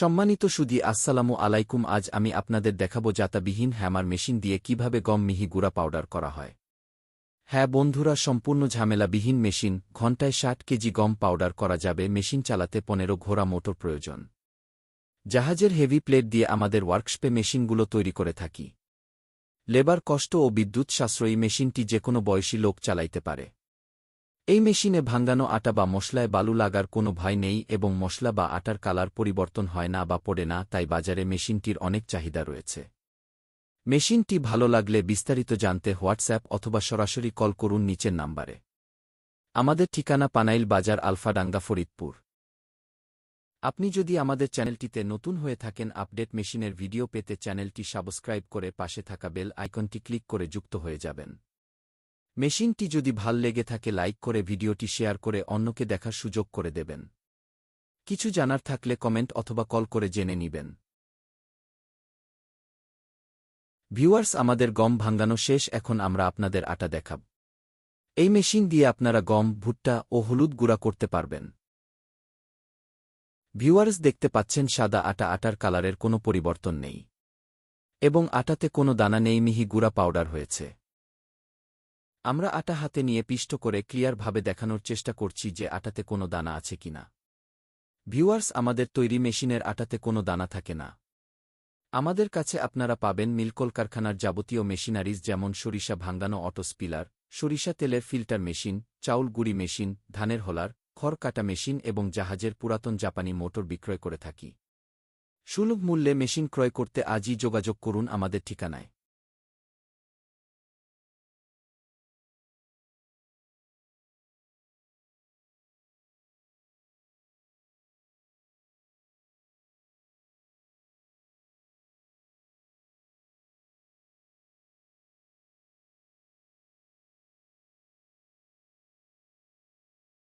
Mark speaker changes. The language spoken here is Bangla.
Speaker 1: সম্মানিত সুদি, আসসালামু আলাইকুম, আজ আমি আপনাদের দেখাব জাতাবিহীন হ্যামার মেশিন দিয়ে কীভাবে গম মিহি গুঁড়া পাউডার করা হয়। হ্যাঁ বন্ধুরা, সম্পূর্ণ ঝামেলাবিহীন মেশিন, ঘণ্টায় ষাট কেজি গম পাউডার করা যাবে, মেশিন চালাতে পনেরো ঘোড়া মোটর প্রয়োজন। জাহাজের হেভি প্লেট দিয়ে আমাদের ওয়ার্কশপে মেশিনগুলো তৈরি করে থাকি। লেবার কষ্ট ও বিদ্যুৎ সাশ্রয়ী মেশিনটি যে কোনো বয়সী লোক চালাইতে পারে। এই মেশিনে ভাঙ্গানো আটা বা মশলায় বালু লাগার কোনো ভয় নেই এবং মশলা বা আটার কালার পরিবর্তন হয় না বা পড়ে না, তাই বাজারে মেশিনটির অনেক চাহিদা রয়েছে। মেশিনটি ভালো লাগলে বিস্তারিত জানতে হোয়াটসঅ্যাপ অথবা সরাসরি কল করুন নিচের নাম্বারে। আমাদের ঠিকানা পানাইল বাজার আলফাডাঙ্গা ফরিদপুর। আপনি যদি আমাদের চ্যানেলটিতে নতুন হয়ে থাকেন, আপডেট মেশিনের ভিডিও পেতে চ্যানেলটি সাবস্ক্রাইব করে পাশে থাকা বেল আইকনটি ক্লিক করে যুক্ত হয়ে যাবেন। মেশিনটি যদি ভালো লেগে থাকে লাইক করে ভিডিওটি শেয়ার করে অন্যকে দেখার সুযোগ করে দেবেন। কিছু জানার থাকলে কমেন্ট অথবা কল করে জেনে নিবেন। ভিউয়ার্স, আমাদের গম ভাঙ্গানো শেষ, এখন আমরা আপনাদের আটা দেখাব। এই মেশিন দিয়ে আপনারা গম, ভুট্টা ও হলুদ গুঁড়া করতে পারবেন। ভিউয়ার্স, দেখতে পাচ্ছেন সাদা আটা, আটার কালারের কোনো পরিবর্তন নেই। এবং আটাতে কোনো দানা নেই, মিহি গুঁড়া পাউডার হয়েছে। আমরা আটা হাতে নিয়ে পিষ্ট করে ক্লিয়ারভাবে দেখানোর চেষ্টা করছি যে আটাতে কোনো দানা আছে কিনা ভিউয়ার্স, আমাদের তৈরি মেশিনের আটাতে কোনো দানা থাকে না। আমাদের কাছে আপনারা পাবেন মিলকল কারখানার যাবতীয় মেশিনারিজ যেমন সরিষা ভাঙ্গানো অটো স্পিলার, সরিষা তেলের ফিল্টার মেশিন, চাউল গুড়ি মেশিন, ধানের হলার, খড় কাটা মেশিন এবং জাহাজের পুরাতন জাপানি মোটর বিক্রয় করে থাকি। সুলভ মূল্যে মেশিন ক্রয় করতে আজই যোগাযোগ করুন আমাদের ঠিকানায়।